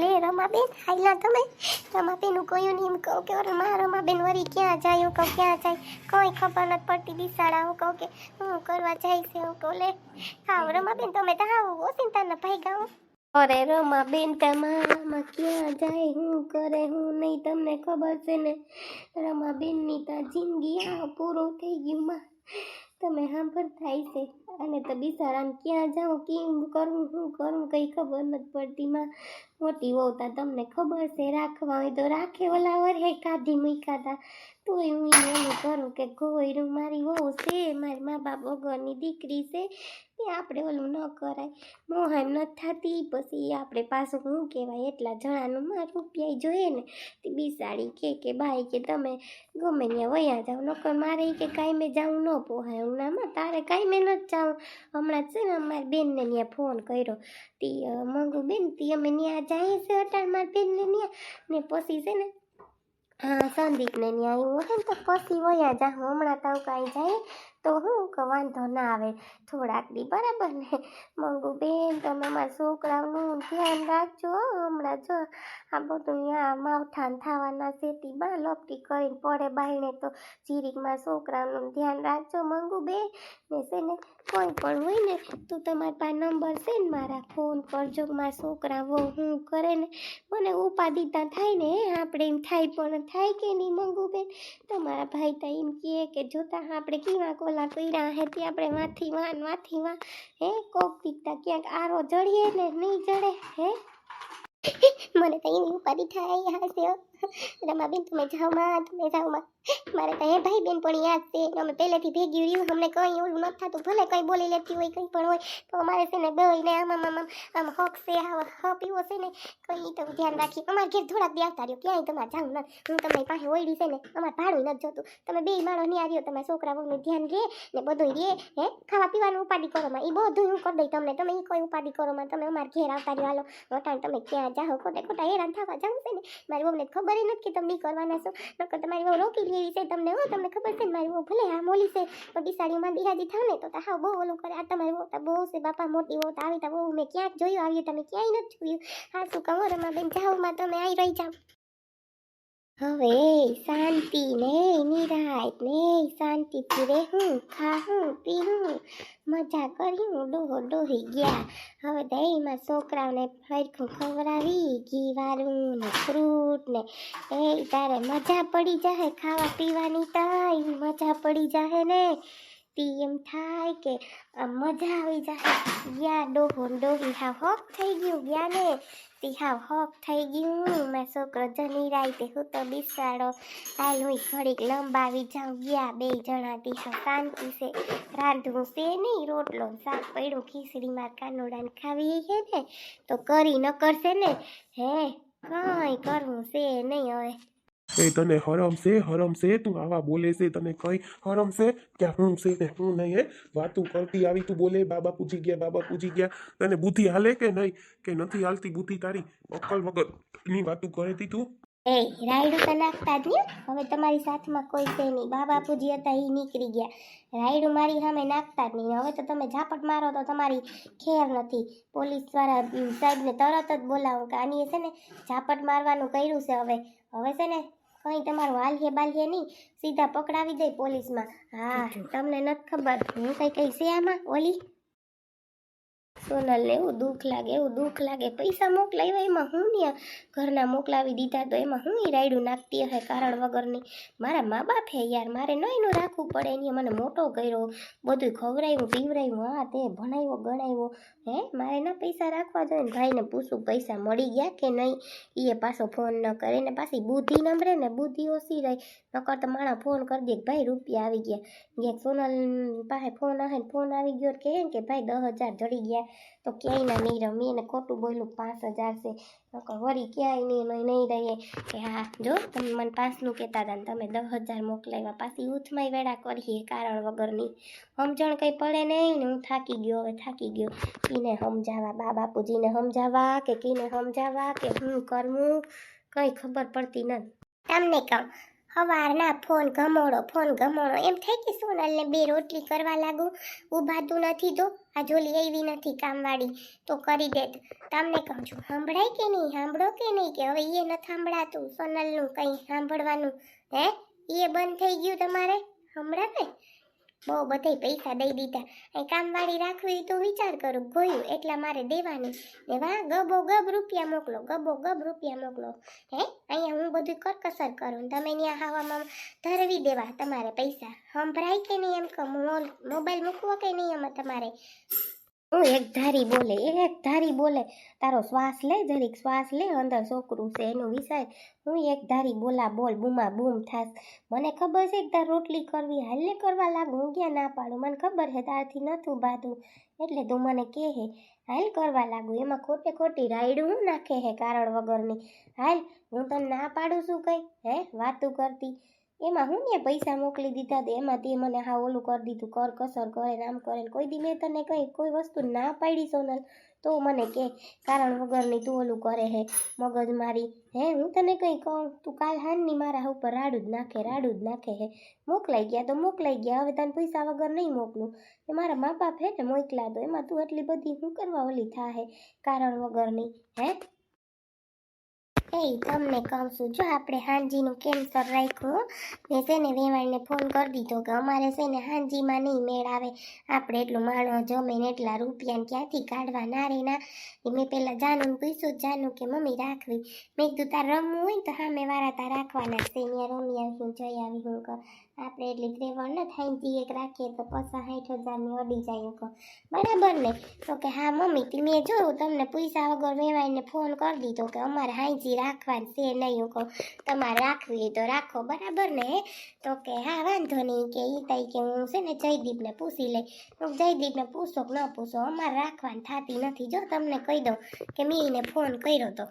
લે રમાબેન હાઈલા તમે. રમાબેનનું કોયું નહીં, એમ કહું કે રમા રમાબેન વરી ક્યાં જાય? હું કહું, ક્યાં જાય? કોઈ ખબર નથી પડતી બિસાડા. હું કહું કે હું કરવા જાય છે? હું કહું, લે, હાવ રમાબેન, તમે તો હાવ ઓસિંતાના ભાઈ ગાઉં અરે રમાબેન, તમારામાં ક્યાં જાય? હું કરે, હું નહીં, તમને ખબર છે ને? રમાબેનની તો જિંદગી આ પૂરું થઈ ગયું, માં. તમે સાંભળ થાય છે. અને તો બિચારાને ક્યાં જાઉં, કેમ કરું શું કરું, કંઈ ખબર નથી પડતી, માં. મોટી વહુ તા તમને ખબર છે, રાખવા હોય તો રાખે, ઓલા વરે કાઢી મૂક્યા તા. તોય હું એનું કરું કે ગોયરું મારી વહુ છે, મારી મા બાપ વગરની દીકરી છે તે આપણે ઓલું ન કરાય. મોહામ ન થતી, પછી આપણે પાછું શું કહેવાય, એટલા જણાનું માં રૂપિયા જોઈએ ને. તે બિસાડી કે કે, ભાઈ, કે તમે ગમે ત્યાં વયા જાઓ, નકર મારે કે કાંઈ મેં જાઉં ન પોહાય. હું નામાં તારે કાંઈ મેં નથી જાઉં. હમણાં જ છે ને અમારી બેનને ત્યાં ફોન કર્યો. તી મંગુ બેન તે અમે ત્યાં જઈએ છે અટાણ મારી બેનને ત્યાં ને પછી છે ને હા સંદીપને ત્યાં આવ્યું હે ને, તો પછી વયા જા હમણાં તો કાંઈ જાય. તો હું કે વાંધો ના આવે. થોડાક દી બરાબર ને. મંગુ બેન, તમે મારા છોકરાઓનું ધ્યાન રાખજો હમણાં જો. આ બધું ત્યાં માવઠાન થવાના સેતી બા લપટી કરીને પડે બાઈને તો. જીરીકમાં છોકરાનું ધ્યાન રાખજો મંગુ બે ને છે ને, કોઈ પણ હોય ને, તો તમારી પાસે નંબર છે ને મારા, ફોન કરજો મારા છોકરા વો હું કરે ને. મને ઉપાધિતા થાય ને આપણે એમ થાય પણ થાય કે નહીં મંગુ બેન? તમારા ભાઈ તા એમ કહે કે, જોતા આપણે કેવા કોલા કર્યા હે હેતી આપણે વાથી વાન માથી વાં હે, કોક પીતા ક્યાંક આરો જડીએ ને નહીં જડે, હે? મને તો એની ઉપાધિ થાય હાસ્ય રમાબેન તમે જાઓ માં, તમે જાઓ માં. મારે તો હે ભાઈ બેન પણ યાદ છે, અમે પહેલેથી ભેગી રહ્યું, અમને કંઈ ઓલું નથી થતું, ભલે કંઈ બોલી લેતી હોય, કંઈ પણ હોય, તો અમારે છે ને બેયને આમ આમ આમ હક છે હ પીવો છે ને, કંઈ તો ધ્યાન રાખી અમારે ઘેર થોડાક બે આવતા રહ્યો, ક્યાંય તમારે જાઉં ના, હું તમારી પાસે ઓયડી છે ને, અમારે ભાડું નથી જોતું. તમે બે માણસ નહીં આવ્યો તમારા છોકરા વહુનું ધ્યાન રહે ને બધું રહે હે, ખાવા પીવાનું ઉપાધિ કરો માં એ બધું હું કરી દઈ તમને, તમે એ કોઈ ઉપાધિ કરો માં તમે અમારે ઘેર આવતા રહ્યો, હાલો, વટાણ તમે ક્યાં જાઓ, ખોટે ખોટા હેરાન થવા જાઉં છે ને, મારી બહુને ખબર નથી કે તમે કરવાના છો. નકર તમારી બહુ રોકી લેવી છે તમને, હો, તમને ખબર છે મારી બહુ ભલે આ મોલી છે, પણ બિસાડીમાં દિહાજી થાવ ને તો હા બહુ ઓલું કરે. આ તમારી બહુ બહુ છે બાપા, મોટી બહુ આવી તો બહુ મેં ક્યાંક જોયું આવ્યું તમે ક્યાંય નથી જોયું. હા, શું કહો, રમાબેન જાઓમાં તમે આવી રહી જાઓ. હવે શાંતિ ને નિરાય ને શાંતિથી રહેવું, ખાવું, પીવું. મજા કર્યું, ડોહો ડોહી ગયા. હવે દહીંમાં છોકરાઓને ફરખું ખવડાવી, ઘી વાળું ને ફ્રૂટ ને. એ તારે મજા પડી જાય ખાવા પીવાની તાઈ, મજા પડી જાય ને. તી એમ થાય કે મજા આવી જાય ગયા ડોહો ડોહી હા હોક થઈ ગયું, ગયા ને. તી હાવ હોક થઈ ગયું મેં છોકરો જની રાતે હું તો બિસાડો હાલ હું ઘડીક લંબાવી જાઉં. ગયા બે જણા તી હાવ શાંતિ છે. રાંધવું છે નહીં, રોટલો શાક પડ્યું ખીચડીમાં કાનુડાને ખાવી છે ને, તો કરી ન કરશે ને? હે, કંઈ કરવું છે નહીં હવે. એ તને હરમશે હરમશે તું આવા બોલે છે, તને કઈ હરમશે ક્યાં હું છે ને હું નહીં, હે? વાતું કરતી આવી તું બોલે, બાબા પૂછી ગયા, બાબા પૂછી ગયા. તને બુદ્ધિ હાલે કે નહીં? કે નથી હાલતી બુદ્ધિ તારી? અક્કલ વગરની વાતું કરે તી એ, રાયડું તો નાખતા હવે તમારી સાથમાં કોઈ છે નહીં. બાબા પૂજી હતા એ નીકળી ગયા. રાયડું મારી સામે નાખતા જ નહીં. હવે તો તમે ઝાપટ મારો તો તમારી ખેર નથી. પોલીસ દ્વારા સાહેબને તરત જ બોલાવું કે આની છે ને ઝાપટ મારવાનું કર્યું છે હવે. હવે છે ને કંઈ તમારું હાલીએ બાલીએ નહીં સીધા પકડાવી દે પોલીસમાં. હા તમને નથી ખબર. હું કંઈ કઈ છે આમાં ઓલી? સોનલને એવું દુઃખ લાગે, એવું દુઃખ લાગે. પૈસા મોકલાવ્યા, એમાં હું ને ઘરના મોકલાવી દીધા તો એમાં હું રાયડું નાખતી હશે કારણ વગરની? મારા મા બાપ હે યાર, મારે ન એનું રાખવું પડે. એની મને મોટો કર્યો બધું ખવડાવ્યું પીવરાયું હા તે ભણાવ્યો, ગણાવ્યો. હે, મારે ના પૈસા રાખવા જોઈએ ભાઈને પૂછું પૈસા મળી ગયા કે નહીં એ પાછો ફોન ન કરે ને પાછી બુદ્ધિ નંબરે ને બુદ્ધિ ઓછી રહી. નકર તો માણા ફોન કરી દે ભાઈ રૂપિયા આવી ગયા. સોનલ પાસે ફોન આવે ફોન આવી ગયો કે કે ભાઈ દસ હજાર જડી ગયા. તો ક્યાંયના નહીં રમી એને ખોટું બોલ્યું પાંચ હજાર છે નકર વળી ક્યાંય નહીં અમે નહીં રહીએ. કે હા, જો, તમે મને પાંચનું કહેતા હતા ને તમે દસ હજાર મોકલાવ્યા, પાછી ઉથમાય વેળા કરીએ કારણ વગરની. સમજણ કંઈ પડે નહીં હું થાકી ગયો, હવે થાકી ગયો. કીને સમજાવવા બા બાપુજીને સમજાવવા કે કીને સમજાવવા કે હું કરવું, કંઈ ખબર પડતી નથી. તમને કહું હવારના ફોન ગમોડો ફોન ગમોડો એમ થાય કે સોનલને બે રોટલી કરવા લાગુ. ઉભાતું નથી તો આ જોલી એવી નથી કામવાળી. તો કરી દેત. તમને કહું છું, સાંભળાય કે નહીં? સાંભળો કે નહીં કે હવે એ નથી સાંભળાતું? સોનલનું કંઈ સાંભળવાનું? હે? એ બંધ થઈ ગયું તમારે? હમણાં બહુ બધા પૈસા દઈ દીધા. અહીં કામવાળી રાખવી તો વિચાર કરું ગોયું એટલા મારે દેવાની. ને વાહ, ગબો ગબ રૂપિયા મોકલો, ગબો ગબ રૂપિયા મોકલો. હે, અહીંયા હું બધું કરકસર કરું તમે ત્યાં હવામાં ધરવી દેવા તમારે પૈસા. સંભળાય કે નહીં એમ કહો? મોબાઈલ મૂકવો કે નહીં એમાં તમારે? હું એક ધારી બોલે, એક ધારી બોલે. તારો શ્વાસ લે, જરીક શ્વાસ લે, અંદર છોકરું છે, એનું વિષય હું એક ધારી બોલા બોલ, બૂમા બૂમ થાસ. મને ખબર છે એક તાર રોટલી કરવી હાલે કરવા લાગુ, હું ક્યાં ના પાડું? મને ખબર છે તારથી નથું બાધું એટલે તું મને કહે હાલ કરવા લાગુ. એમાં ખોટે ખોટી રાયડું હું નાખે હે, કારણ વગરની. હાલ, હું તને ના પાડું છું કઈ? હે, વાતું કરતી. એમાં હું ને પૈસા મોકલી દીધા તે એમાં તે મને હા ઓલું કરી દીધું, કર કસર કરે ને આમ કરે કોઈ દી મેં તને કંઈ, કોઈ વસ્તુ ના પાડી સોનલ, તો મને કે, કારણ વગરની તું ઓલું કરે હે, મગજ મારી, હે, હું તને કંઈ કહું? તું કાલ હાનની મારા ઉપર રાડું જ નાખે, રાડું જ નાખે હે. મોકલાઈ ગયા તો મોકલાઈ ગયા, હવે તને પૈસા વગર નહીં મોકલું. મારા મા બાપ હે ને મોકલા દો, એમાં તું એટલી બધી શું કરવા ઓલી થાહે કારણ વગરની, હે? એ તમને કહું છું જો આપણે હાંજીનું કેન્સર રાખ્યું, મેં છે ને વેવાણને ફોન કરી દીધો કે અમારે છે ને હાંજીમાં નહીં મેળ આવે. આપણે એટલું માણસ જમે ને એટલા રૂપિયા ને ક્યાંથી કાઢવા? ના રે ના. એ મેં પહેલાં જાનું પૂછ્યું જાનું કે મમ્મી રાખવી. મેં કીધું, તાર રમવું હોય ને તો હા મેં વારા તાર રાખવાના છે. ત્યાં રમી આવી જઈ આવી હું આપણે એટલી ત્રેવણ ન થાય ને જી એક રાખીએ તો પચાસ સાઠ હજારની અડી જાય હું બરાબર ને? તો કે હા મમ્મી, તે મેં જોયું, તમને પૈસા વગર વેવાઈને ફોન કરી દીધો કે અમારે હાઈજી રાખવાની છે નહીં કહું. તમારે રાખવી હોય તો રાખો, બરાબર ને? તો કે હા, વાંધો નહીં, કે એ તઈ કે હું છે ને જયદીપને પૂછી લઈ. હું જયદીપને પૂછો કે ન પૂછો, અમારે રાખવાની થતી નથી. જો તમને કહી દઉં કે મેં એને ફોન કર્યો તો.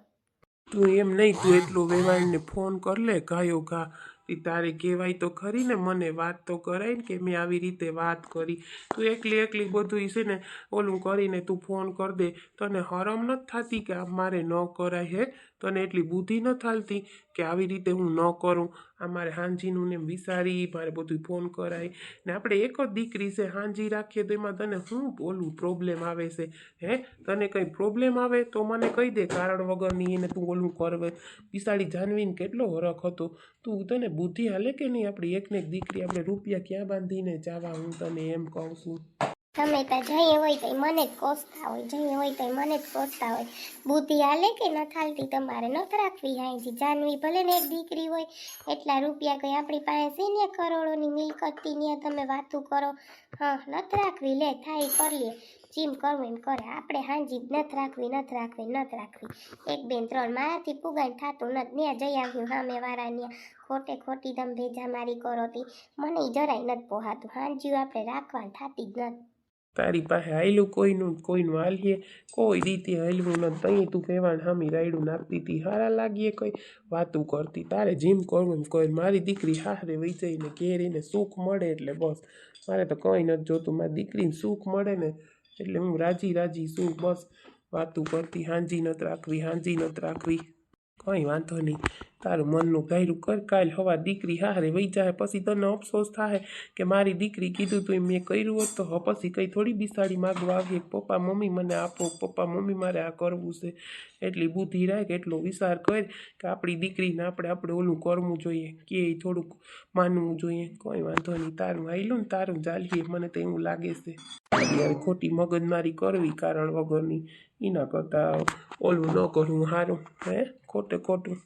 તું એમ નહીં, તું એટલું વેવાઈને ફોન કર લે કાયો ગા. તારે કહેવાય તો ખરી ને મને વાત તો કરાય ને કે મેં આવી રીતે વાત કરી. તું એકલી એકલી બધું છે ને ઓલું કરીને તું ફોન કર દે. તને હરમ નથી થતી કે મારે ન કરાય, હે? તને એટલી બુદ્ધિ ન થાલતી કે આવી રીતે હું ન કરું? આ મારે હાંજીનું ને વિસારી, મારે બધું ફોન કરાય. ને આપણે એક જ દીકરી છે, હાંજી રાખીએ તો એમાં તને શું બોલું પ્રોબ્લેમ આવે છે? હે? તને કંઈ પ્રોબ્લેમ આવે? તો મને કહી દે કારણ વગરની એને તું ઓલું કરવે. બિસાડી જાનવીને કેટલો હરખ હતો. તું તને બુદ્ધિ હાલે કે નહીં? આપણી એકને એક દીકરી આપણે રૂપિયા ક્યાં બાંધીને જવા હું તને એમ કહું છું. તમે ત્યાં જઈએ હોય તો મને જ કોસતા હોય, જઈએ હોય તો મને જ કોસતા હોય. બુદ્ધિ હાલે કે ન થાલતી તમારે નથી રાખવી અહીંથી? જાનવી ભલે ને એક દીકરી હોય, એટલા રૂપિયા કંઈ આપણી પાસે છે ને? કરોડોની મિલકતથી ને તમે વાતું કરો. હા, નથી રાખવી, લે, થાય, કરી, લે. જીમ કરવું એમ કરે. આપણે હાંજી નથી રાખવી નથી રાખવી નથી રાખવી. એક બેન ત્રણ મારાથી પુગાઈ થતું નથી. ત્યાં જઈ આવ્યું સામે વાળા ત્યાં ખોટે ખોટી તમે ભેજા મારી કરો તી મને જરાય નથી પોહાતું. હાંજીયું આપણે રાખવાનું થતી જ નથી. તારી પાસે હાયલું કોઈનું કોઈનું હાલીએ. કોઈ રીતે હાલવું ન તઈ તું કહેવાણ હામી રાયડું નાખતી હતી હારા લાગીએ કોઈ વાતું કરતી. તારે જીમ કરવું કોઈ. મારી દીકરી હારે વહી જઈને ઘેરીને સુખ મળે એટલે બસ. મારે તો કંઈ નથી જોતું. મારી દીકરીને સુખ મળે ને એટલે હું રાજી રાજી શું બસ વાતું કરતી. હાંજી નથી રાખવી, હાંજી નથી રાખવી. કંઈ વાંધો નહીં. તારું મનનું ગાયરું કર કાલ હવા દીકરી હારે વહી જાય. પછી તને અફસોસ થાય કે મારી દીકરી કીધું તું મેં કર્યું હોત તો પછી કંઈ થોડી બિસાડી માગવા આવીએ. પપ્પા મમ્મી મને આપો, પપ્પા મમ્મી મારે આ કરવું છે. એટલી બુદ્ધિ રાખ, એટલો વિચાર કર કે આપણી દીકરીને આપણે આપણે ઓલું કરવું જોઈએ. કે એ થોડુંક માનવું જોઈએ. કોઈ વાંધો નહીં, તારું આયલું ને તારું ચાલીએ. મને તો એવું લાગે છે. અત્યારે ખોટી મગજમારી કરવી કારણ વગરની. એના કરતાં ઓલું ન કરવું સારું હે? ખોટે ખોટું.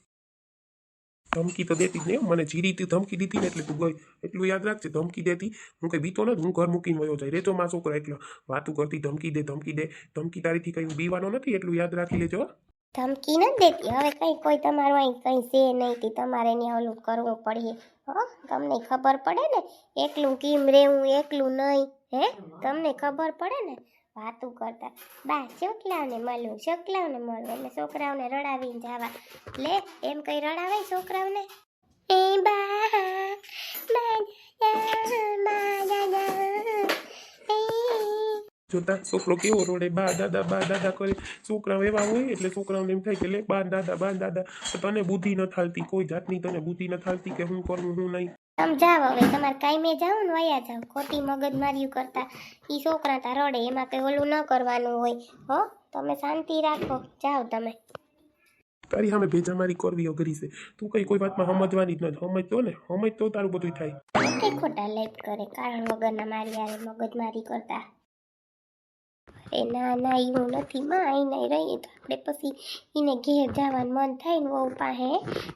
ધમકી તો દેતી જ નહીં મને જીરી તું ધમકી દીધી ને એટલે તું ગઈ. એટલું યાદ રાખજે, ધમકી દેતી. હું કંઈ બીતો નથી, હું ઘર મૂકીને વયો જાય. રેચો માં છોકરો એટલે. વાતું કરતી, ધમકી દે ધમકી દે. ધમકી તારીથી કંઈ બીવાનો નથી, એટલું યાદ રાખી લેજો. ધમકી નથી દેતી. હવે કંઈ કોઈ તમારું અહીં કંઈ છે નહીં કે તમારે એને ઓલું કરવું પડે હો, તમને ખબર પડે ને? એકલું કેમ રહેવું, એકલું નહીં, હે? તમને ખબર પડે ને? વાતું કરતા. બા છોકરાઓને મળું છોકરાઓને મળું એટલે છોકરાઓને રડાવીને જવા. લે, એમ કઈ રડાવે છોકરાઓને? એ બા જોતા છોકરો કેવો રોડે, બા, દાદા બા, દાદા કરે. છોકરાઓ એવા હોય એટલે છોકરાઓને એમ થાય કે, લે, બા, દાદા બા, દાદા. તને બુદ્ધિ ન થાલતી, કોઈ જાતની તને બુદ્ધિ ન થાલતી કે હું કરું, હું નહીં. સમજાવો હવે તમારે કાંઈ જાઓ ને વયા જાઓ ખોટી મગજમારીઓ કરતા એ છોકરા તા રડે એમાં કંઈ ઓલું ન કરવાનું હોય. હો તમે શાંતિ રાખો જાઓ તમે. તારી સામે ભેજામારી કરવી અઘરી છે. તું કઈ કોઈ વાતમાં સમજવાની જ નથી. સમજતો ને? સમજ તો તારું બધું થાય. ખોટા લેપ કરે? કારણ વગરના મારી આવે મગજમારી કરતા. અરે ના ના, એવું નથી. માં નહીં રહીએ તો આપણે પછી એને ઘેર જવાનું મન થાય ને વહુ પાસે.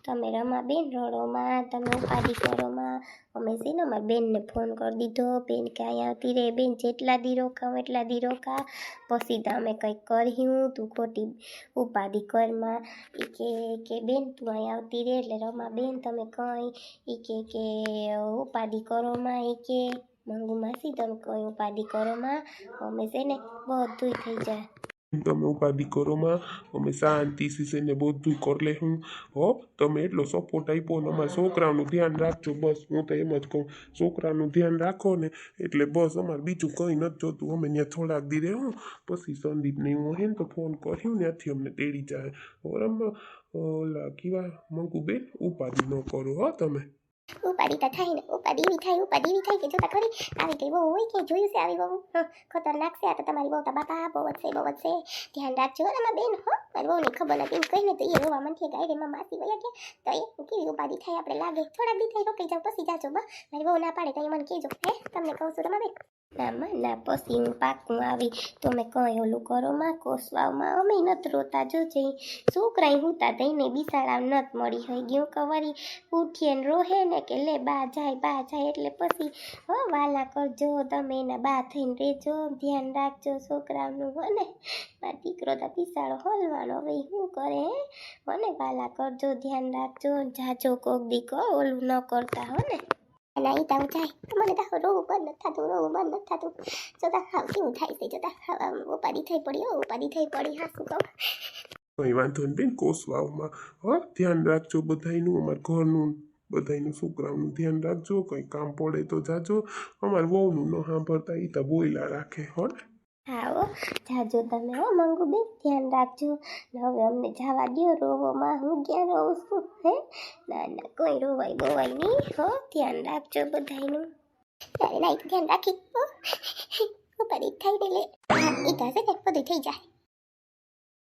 તમે રમા બેન રડોમાં, તમે ઉપાધિ કરોમાં અમે છે ને અમારા બેનને ફોન કરી દીધો. બેન કે આવતી રે બેન, જેટલા દી રોકાવ એટલા દી રોકા. પછી તો અમે કંઈક કર્યું, તું ખોટી ઉપાધિ કરમાં એ કે કે બેન, તું અહીં આવતી રે એટલે રમા બેન, તમે કંઈ. એ કે કે ઉપાધિ કરો એ કે. મંગુ માસી તમે કોઈ ઉપાધિ કરો માં અમે છે ને બધું થઈ જાય. તમે ઉપાધિ કરો માં અમે શાંતિથી છે ને બધું કરી લે હું. તમે એટલો સપોર્ટ આપ્યો ને અમારા છોકરાનું ધ્યાન રાખજો, બસ હું તો એમ જ કહું. છોકરાનું ધ્યાન રાખો ને, એટલે બસ અમારે બીજું કંઈ નથી જોતું. અમે ત્યાં થોડાક દી રહેવું પછી સંદીપને હું હે ને તો ફોન કર્યું ત્યાંથી અમને તેડી જાય. બરાબર ઓલા કેવા મંગુ બેન ઉપાધિ ન કરો હો તમે. ઉપાધિ તો થાય ને, ઉપાડી એવી થાય, ઉપાડી એવી થાય કે જોતા ખરી. આવી ગઈ બહુ હોય કે જોયું છે આવી બહુ ખતરનાક છે આ તો તમારી બહુ તો બાપા, બહુ જ બહુ જ ધ્યાન રાખજો એમાં બેન, હો. મારી બહુને ખબર નથી એમ કહીને તો એ રોવા મનથી ગાય એમાં માસી વયા ગયા. તો એ કેવી ઉપાડી થાય, આપણે લાગે. થોડાક દી થાય રોકાઈ જાવ પછી જાજો બા મારી બહુ ના પાડે તો એ મને કહેજો. હે, તમને કહું છું રમા બેન ના માં ના હું પાકું આવી તમે કંઈ ઓલું કરો માં કોસવાવમાં અમે નથી રોતા જો જઈ છોકરાએ હુતા થઈને બિસાડા નત મળી હોય ગયું કવરી ઉઠીએ ને રોહે ને કે લે બા જાય બા જાય એટલે પછી હો વાલા કરજો તમે એના બા થઈને રહેજો ધ્યાન રાખજો છોકરાનું હો ને મારો દીકરો તો બિસાડો હલવાનો હવે શું કરે હે હો ને વાલા કરજો ધ્યાન રાખજો જાજો કોક દીકો ઓલું ન કરતા હો ને ના ઈ તાવ જાય તો મને તો રોવું બંધ નથી થતું રોવું બંધ નથી થતું જોતા હાવ કેવું થાય છે જોતા હાવ ઉપાધિ થઈ પડી હો ઉપાધિ થઈ પડી હા શું કહું કંઈ વાંધો નહીં બેન કોસવાવમાં હો ધ્યાન રાખજો બધાયનું અમારા ઘરનું બધાયનું છોકરાઓનું ધ્યાન રાખજો કંઈ કામ પડે તો જાજો અમારા વહુનું ન સાંભળતા એ તો બોયલા રાખે હો હો જાજો તમે હો, મંગુ બેન, ધ્યાન રાખજો. હવે અમને જવા દ્યો, રોવોમાં હું ક્યાં રહું છું, હે? ના ના, કોઈ રોવાય બોવાય નહીં, હો, ધ્યાન રાખજો બધાયનું. તારે ના ધ્યાન રાખી ઉપાધિ થઈ ને લે એ થશે ને, બધું થઈ જાય.